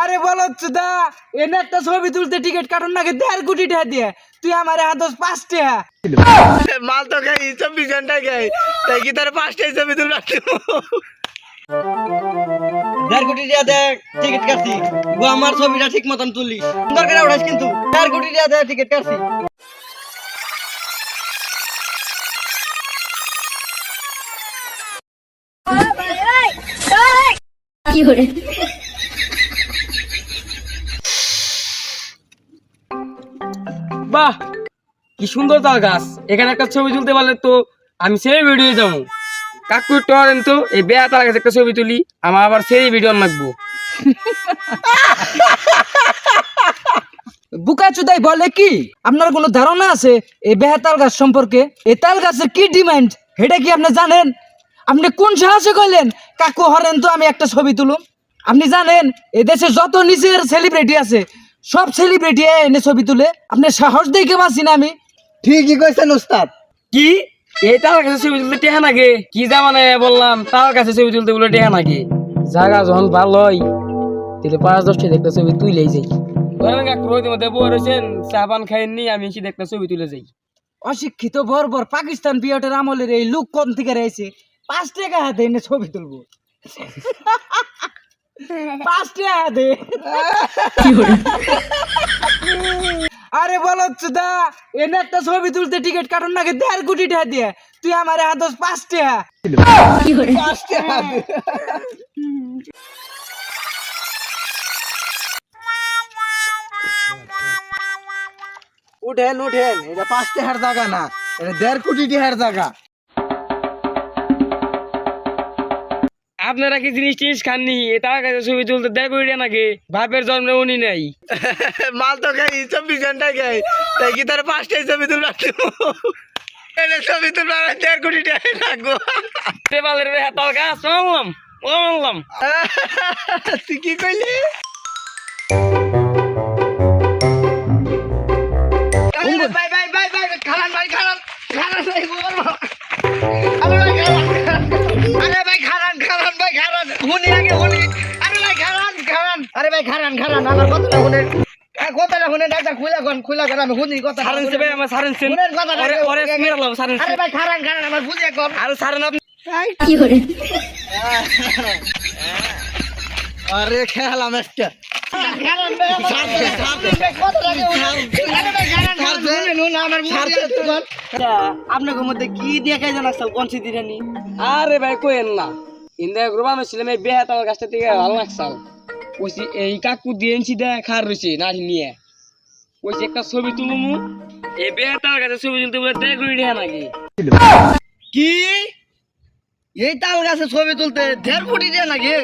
আরে বলো দা এনে একটা ছবি তুলতে টিকিট কাটুন নাকি দেড় কোটি টাকা দিয়ে? তুই আমার হাত পাঁচ টাকা। মাল তো খাই চব্বিশ ঘণ্টা খাই। তাই কি তার পাঁচটাই ছবি তুলবার দেড় কোটি টাকা দে টিকিট কাটছি। গো আমার ছবিটা ঠিক মতন তুলিস। সুন্দর করে উঠাস কিন্তু। দেড় কোটি টাকা টিকিট কাটছি। বাহ কি সুন্দর তাল গাছ। এখানে একটা ছবি তুলতে পারলে তো আমি সেই ভিডিও যাব। কাকু টরেন তো এই বেয়া তাল গাছে একটা ছবি তুলি আমার আবার সেই ভিডিও লাগবো বুকা চুদাই বলে কি? আপনার কোনো ধারণা আছে এই বেহাতাল গাছ সম্পর্কে? এই তাল গাছের কি ডিমান্ড? এটা কি আপনি জানেন? আপনি কোন সাহসে কইলেন কাকু হরেন তো আমি একটা ছবি তুলুম। আপনি জানেন এই দেশে যত নিচের সেলিব্রিটি আছে সব সেলিব্রিটি এনে ছবি তুলে। আপনি সাহস দেখে পাচ্ছি না আমি। ঠিকই কইছেন উস্তাদ। কি? তাল গাছে ছবি তুলতে টেহা নাকি কি জামানে বললাম তাল গাছে ছবি তুলতে বলে টেহা নাকি জায়গা যখন ভালো হয় তাহলে পাঁচ দশটা দেখতে ছবি তুইলেই যাই। ধরেন কাকু রোহিত মধ্যে বই রয়েছেন চা পান খাইনি আমি এসে দেখতে ছবি তুলে যাই। অশিক্ষিত বর্বর পাকিস্তান পিরিয়ডের আমলের এই লুক কোন থেকে রয়েছে? পাঁচ টাকা হাতে এনে ছবি তুলবো। পাঁচ টাকা হাতে। আরে বলো দা এনে একটা ছবি তুলতে টিকিট কাটুন নাকি দেড় কোটি টাকা দিয়ে? তুই আমার হাত পাঁচ টাকা। উঠেন উঠেন এটা পাঁচ টাকার জায়গা না এটা দেড় কোটি টাকার জায়গা। আপনারা কি জিনিস টিনিস খাননি? তার কাছে ছবি তুলতে দেখ নাকি? বাপের জন্মে উনি নাই। মাল তো খাই চব্বিশ ঘন্টায় খাই। তাই কি তার পাঁচটাই ছবি তুলবার এনে ছবি তুলবার দেড় কোটি টাকা লাগবো। টেবালের রে তাল গাছ বললাম বললাম তুই কি কইলি? হুনি আগে হুনি। আরে ভাই খালান খালান আরে ভাই খালান খালান আমার কথাটা শুনেন আ, কথাটা শুনেন ডাক্তার খুলা কোন খুলা কোন আমি শুনি কথা সারেন সে ভাই আমার সারেন সেন। শুনেন কথাটা ওরে ওরে মেরালাম সারেন আরে ভাই খালান খালান আমার বুঝে কোন। আর সারেন আপনি আরে খেলাম একটা। খালান ভাই আমার কথাটা আরে ভাই খালান খালান শুনেন হুন আমার বুঝে কোন। আপনাকে মধ্যে কি জানা সাল কোন আরে ভাই কোয়েন না। ইন্দা গ্রুপ আমি ছিলাম এই বেহাত আমার গাছটা থেকে ভালো লাগছাল। কইছি, এই কাকু দিয়েছি দেখ খার রয়েছে নাড়ি নিয়ে। কইছি, একটা ছবি তুলুমু এই বেহা তাল গাছে ছবি তুলতে বলে দেখ নাকি? কি? এই তাল গাছে ছবি তুলতে দেড় কোটি দিয়ে নাকি?